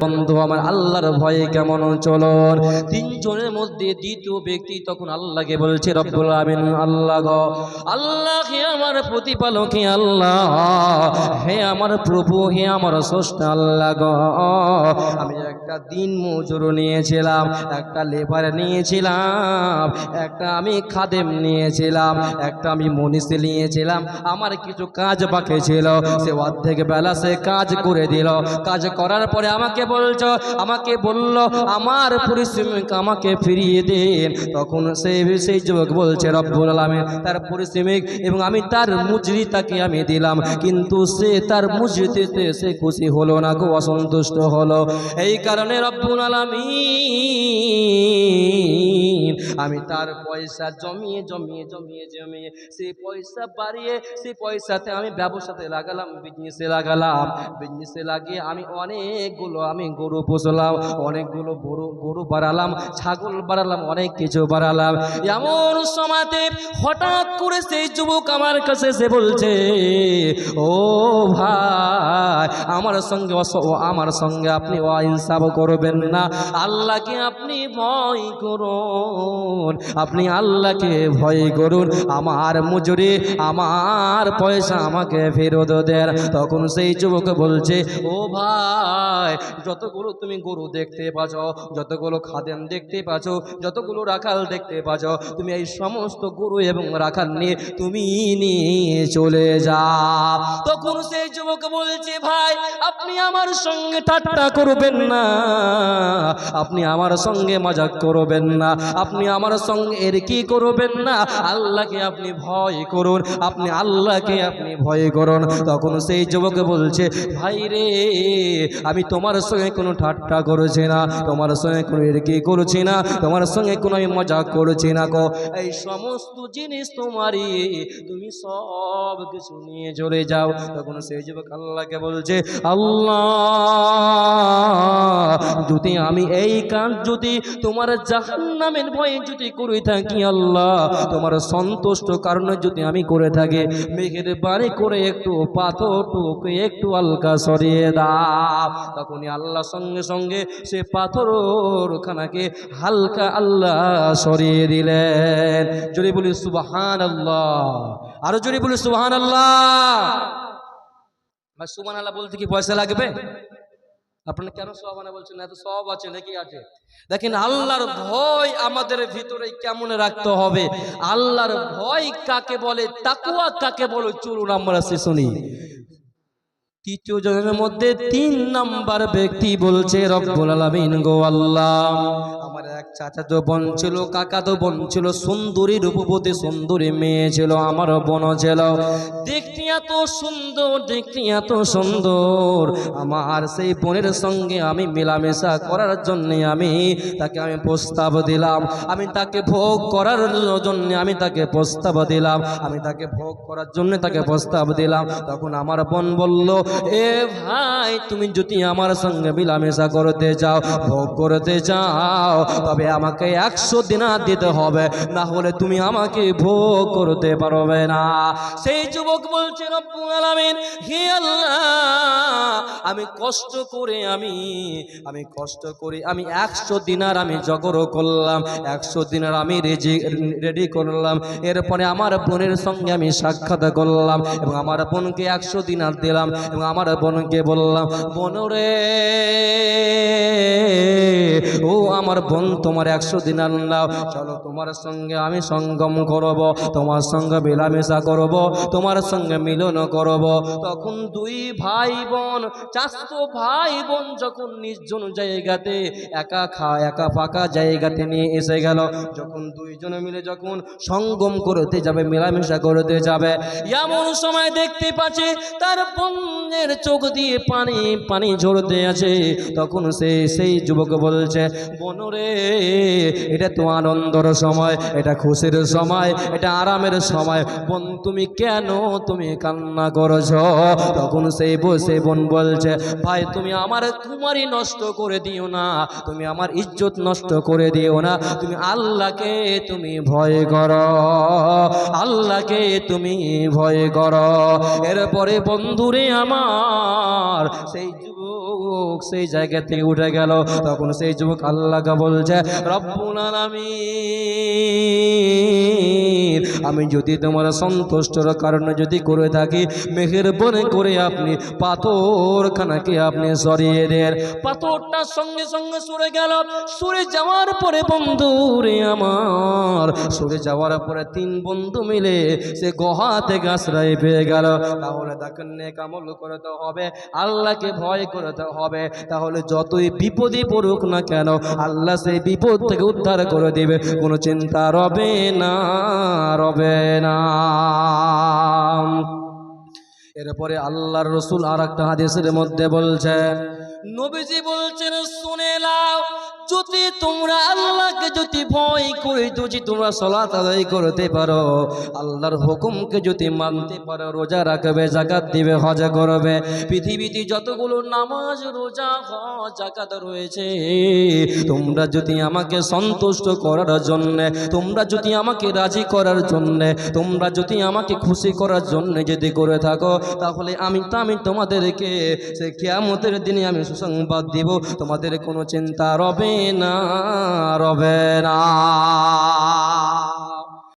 বন্ধু, আমার আল্লাহর ভয়ে কেমন চলন তিনজনের মধ্যে দ্বিতীয় ব্যক্তি তখন আল্লাহকে বলছে, রব্বুল আমিন আল্লাহ আল্লাহ হে আমার প্রতিপালক, হে আল্লাহ, হে আমার প্রভু, হে আমার স্রষ্টা, আল্লাহ আমি একটা দিন মজুর নিয়েছিলাম, একটা লেবার নিয়েছিলাম, একটা আমি খাদেম নিয়েছিলাম, একটা আমি মনীষী নিয়েছিলাম। আমার কিছু কাজ বাকি ছিল, সে অর্ধেক বেলা সে কাজ করে দিল। কাজ করার পরে আমাকে বলছো, আমাকে বলল, আমার পরিশ্রমিক আমাকে ফিরিয়ে দেন। তখন সেই সেই যুবক বলছে, রব্বুল আলমের তার পরিশ্রমিক এবং আমি তার মুজরি তাকে আমি দিলাম, কিন্তু সে তার মুজরিতে সে খুশি হলো না, খুব অসন্তুষ্ট হলো। এই কারণে রব্বুল আলমিন আমি তার পয়সা জমিয়ে জমিয়ে জমিয়ে জমিয়ে সেই পয়সা বাড়িয়ে সেই পয়সাতে আমি ব্যবসাতে লাগালাম বিজনেসে লাগালাম। বিজনেসে লাগিয়ে আমি অনেকগুলো, আমি গরু পোষলাম, অনেকগুলো গরু গরু বাড়ালাম, ছাগল বাড়ালাম, অনেক কিছু বাড়ালাম। এমন সময়তে হঠাৎ করে সেই যুবক আমার কাছে সে বলছে, ও ভাই, আমার সঙ্গে আমার সঙ্গে আপনি অহিংসাব করবেন না। আল্লাহকে আপনি ভয় করুন। আপনি আল্লাহকে ভয় করুন। আমার মজুরি, আমার পয়সা আমাকে ফেরত দেন। তখন সেই যুবক বলছে, ও ভাই, যতগুলো তুমি গরু দেখতে পাচ্ছ, যতগুলো খাদেন দেখতে পাচ্ছ, যতগুলো রাখাল দেখতে পাচ্ছ, তুমি এই সমস্ত গরু এবং রাখাল নিয়ে তুমি নিয়ে চলে যাও তখন সেই যুবক বলছে, ভাই, আপনি আমার সঙ্গে ঠাট্টা করবেন না। আপনি আমার সঙ্গে মজাক করবেন না। আপনি আমার সঙ্গে এর কি করবেন না? আল্লাহকে আপনি ভয় করুন, আপনি আল্লাহকে আপনি ভয় করুন। তখন সেই যুবক বলছে, ভাই রে, আমি তোমার সঙ্গে কোনো ঠাট্টা করছি না, তোমার সঙ্গে কোনো এর কি করছি না, তোমার সঙ্গে কোনো আমি মজা করছি না গো। এই সমস্ত জিনিস তোমারই, তুমি সব কিছু নিয়ে চলে যাও। তখন সেই যুবক আল্লাহকে বলছে, আল্লাহ, যদি আমি এই কাজ যদি তোমার জাহান্নামের ভয়ে যদি করে থাকি আল্লাহ, তোমার সন্তুষ্ট কারণে যদি আমি করে থাকি মেঘের বাড়ি করে একটু পাথর টুকু একটু হালকা সরিয়ে দাও। তখনই আল্লাহ সঙ্গে সঙ্গে সে পাথর খানাকে হালকা আল্লাহ সরিয়ে দিলেন। যদি বলি সুবাহান আল্লাহ আরও যদি বলি সুবাহান আল্লাহ সুবান আল্লাহ বলতে কি পয়সা লাগবে? আপনারা কেন সব আনা বলছেন? এত সব আছে, নাকি আছে? দেখেন, আল্লাহর ভয় আমাদের ভিতরে কেমন রাখতে হবে? আল্লাহর ভয় কাকে বলে তাকুয়া কাকে বলে, চলুন আমরা সে শুনি। তৃতীয় জনের মধ্যে তিন নাম্বার ব্যক্তি বলছে, রব্বুল আলামিন গো আল্লাহ। আমার এক চাচা তো বোন ছিল কাকা তো বোন ছিল, সুন্দরী রূপবতী সুন্দরী মেয়ে ছিল, আমার বোন ছিল। দেখতে এত সুন্দর, দেখতে এত সুন্দর। আমার সেই বোনের সঙ্গে আমি মেলামেশা করার জন্যে আমি তাকে আমি প্রস্তাব দিলাম। আমি তাকে ভোগ করার জন্য আমি তাকে প্রস্তাব দিলাম। আমি তাকে ভোগ করার জন্য তাকে প্রস্তাব দিলাম। তখন আমার বোন বলল, এ ভাই, তুমি যদি আমার সঙ্গে মেলামেশা করতে চাও, ভোগ করতে চাও, তবে আমাকে একশো দিনার দিতে হবে, না হলে তুমি আমাকে ভোগ করতে পারবে না। সেই যুবক বলছে, রব্বুল আলামিন, হে আল্লাহ, আমি কষ্ট করে আমি আমি কষ্ট করে আমি একশো দিনার আমি জগর করলাম, একশো দিনার আমি রেজি, রেডি করলাম, এরপরে আমার বোনের সঙ্গে আমি সাক্ষাৎ করলাম এবং আমার বোনকে একশো দিনার দিলাম এবং আমার বোনকে বললাম, বোনরে, ও আমার বোন তোমার একশো দিনার নাও চলো তোমার সঙ্গে আমি সঙ্গম করব, তোমার সঙ্গে মেলামেশা করব, তোমার সঙ্গে মিলন করব। তখন দুই ভাই বোন চারশো ভাই বোন যখন নির্জন জায়গাতে, একা খা, একা ফাঁকা জায়গাতে নিয়ে এসে গেল। যখন দুইজনে মিলে যখন সঙ্গম করতে যাবে, মেলামেশা করতে যাবে, এমন সময় দেখতে পাচ্ছে তার বোনের চোখ দিয়ে পানি পানি ঝরতে আছে। তখন সে সেই যুবক বলছে বনরে এটা তো আনন্দর সময়, এটা খুশির সময়, এটা আরামের সময়। বোন, তুমি কেন তুমি কান্না করছ? তখন সেই বসে বোন বলছে, ভাই, তুমি আমার তোমারই নষ্ট করে দিও না, তুমি আমার ইজ্জত নষ্ট করে দিও না, তুমি আল্লাহকে তুমি ভয় করো, আল্লাহকে তুমি ভয় করো। এরপরে বন্ধুরে আমার সেই যুবক যুবক সেই জায়গা থেকে উঠে গেল। তখন সেই যুবক আল্লাহকে বলছে রব্বুল আলামিন আমি যদি তোমার সন্তুষ্টর কারণে যদি করে থাকি মেঘের বনে করে আপনি পাথরখানাকে আপনি সরিয়ে দেন। পাথরটা সঙ্গে সঙ্গে সরে গেল। সরে যাওয়ার পরে বন্ধু রে আমার, সরে যাওয়ার পরে তিন বন্ধু মিলে সে গহা থেকে আশ্রয় পেয়ে গেল। তাহলে তাকে নেক আমল করতে হবে, আল্লাহকে ভয় করতে হবে। তাহলে যতই বিপদে পড়ুক না কেন, আল্লাহ সেই বিপদ থেকে উদ্ধার করে দেবে, কোনো চিন্তা রবে না। রবে না। এরপরে আল্লাহর রসুল আর একটা হাদিসের মধ্যে বলছে, নবীজি বলছেন, শুনে নাও, যদি তোমরা যদি ভয় করে, যদি তোমরা সলাত আদায় করতে পারো, আল্লাহর হুকুমকে যদি মানতে পারো, রোজা রাখবে জাকাত দিবে, হজা করবে। পৃথিবীতে যতগুলো নামাজ, রোজা, হজ জাকাত রয়েছে, তোমরা যদি আমাকে সন্তুষ্ট করার জন্যে, তোমরা যদি আমাকে রাজি করার জন্যে, তোমরা যদি আমাকে খুশি করার জন্য যদি করে থাকো, তাহলে আমি, তো আমি তোমাদেরকে সে কেয়ামতের দিনে আমি সুসংবাদ দিব। তোমাদের কোনো চিন্তা রবে না, রবে। না